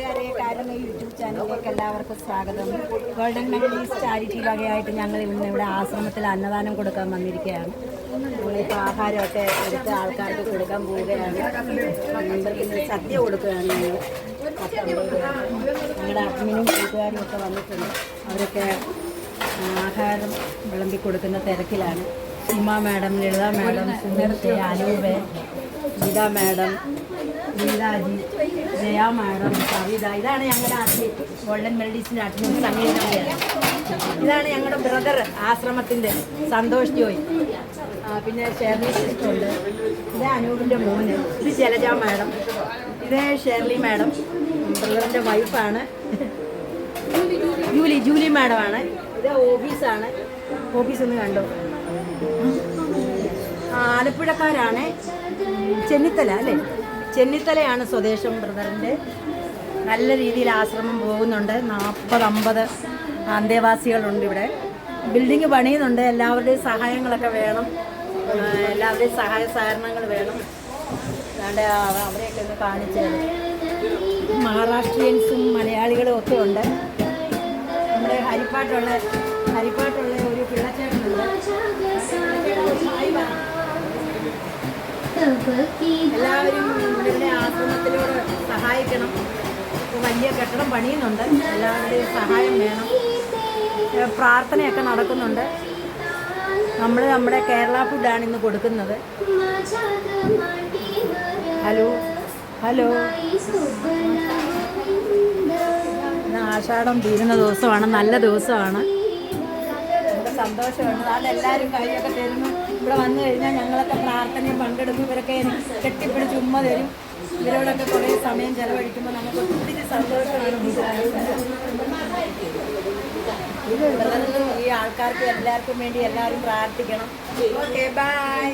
YouTube ചാനലിലേക്ക് എല്ലാവർക്കും സ്വാഗതം. ഗോൾഡൻ മെഡലീസ് ചാരിറ്റി വകയായിട്ട് ഞങ്ങൾ ഇന്ന് ഇവിടെ ആശ്രമത്തിൽ അന്നദാനം കൊടുക്കാൻ വന്നിരിക്കുകയാണ്. ഞങ്ങളിപ്പോൾ ആഹാരമൊക്കെ എടുത്ത് ആൾക്കാർക്ക് കൊടുക്കാൻ പോവുകയാണ്. അമ്പലത്തിൽ സദ്യ കൊടുക്കുകയാണ് ഞങ്ങൾ. ഞങ്ങളുടെ അഡ്മിനും കൂട്ടുകാരും ഒക്കെ വന്നിട്ടുണ്ട്. അവരൊക്കെ ആഹാരം വിളമ്പി കൊടുക്കുന്ന തിരക്കിലാണ്. സീമ മാഡം ലളിത മാഡം സുന്ദർത്തെ അനൂപ് ഗീത മാഡം ഗീതാജി ജയ മാഡം ഇതാണ് ഞങ്ങളുടെ അഡ്മിൻ ഗോൾഡൻ മെലഡീസിന്റെ അഡ്മിൻ സംഗീതമാണ് ഇതാണ് ഞങ്ങളുടെ ബ്രദർ ആശ്രമത്തിന്റെ സന്തോഷ് ജോയ്. പിന്നെ ഷേർലി സിസ്റ്റർ ഉണ്ട്. ഇത് അനൂപിന്റെ മോന്. ഇത് ജലജ മാഡം. ഇത് ഷേർലി മാഡം. ബ്രദറിന്റെ വൈഫാണ് ജൂലി ജൂലി മാഡമാണ് ഇത് ഓഫീസാണ് ഓഫീസ് ഒന്ന് കണ്ടോ? ആലപ്പുഴക്കാരാണ്. ചെന്നിത്തല അല്ലേ? ചെന്നിത്തലയാണ് സ്വദേശം ബ്രദറിന്റെ. നല്ല രീതിയിൽ ആശ്രമം പോകുന്നുണ്ട്. നാൽപ്പത് അമ്പത് അന്തേവാസികളുണ്ട് ഇവിടെ. ബിൽഡിങ് പണിയുന്നുണ്ട്. എല്ലാവരുടെയും സഹായങ്ങളൊക്കെ വേണം. എല്ലാവരുടെയും സഹായ സഹകരണങ്ങൾ വേണം. അവിടെ അവരെയൊക്കെ ഒന്ന് കാണിച്ചത് മഹാരാഷ്ട്രീയൻസും മലയാളികളും ഒക്കെ ഉണ്ട്. നമ്മുടെ ഹരിപ്പാട്ടുള്ള ഹരിപ്പാട്ടുള്ള ഒരു പിള്ളച്ചേട്ടനുണ്ട്. സഹായിക്കണം. വലിയ കെട്ടിടം പണിയുന്നുണ്ട്. എല്ലാവരുടെയും സഹായം വേണം. പ്രാർത്ഥനയൊക്കെ നടക്കുന്നുണ്ട്. നമ്മൾ നമ്മുടെ കേരള ഫുഡാണ് ഇന്ന് കൊടുക്കുന്നത്. ഹലോ? ഹലോ? ആഷാഢം തീരുന്ന ദിവസമാണ്. നല്ല ദിവസമാണ്. സന്തോഷമുണ്ട്. അത് എല്ലാവരും കൈയൊക്കെ തരുന്നു. ഇവിടെ വന്നു കഴിഞ്ഞാൽ ഞങ്ങളൊക്കെ പ്രാർത്ഥനയും പങ്കെടുക്കും. ഇവരൊക്കെ കെട്ടിപ്പിടിച്ച് ഉമ്മ തരും. ഇവരോടൊക്കെ കുറേ സമയം ചെലവഴിക്കുമ്പോൾ നമുക്ക് ഒത്തിരി സന്തോഷമാണ്. ഈ ആൾക്കാർക്ക് എല്ലാവർക്കും വേണ്ടി എല്ലാവരും പ്രാർത്ഥിക്കണം. Okay bye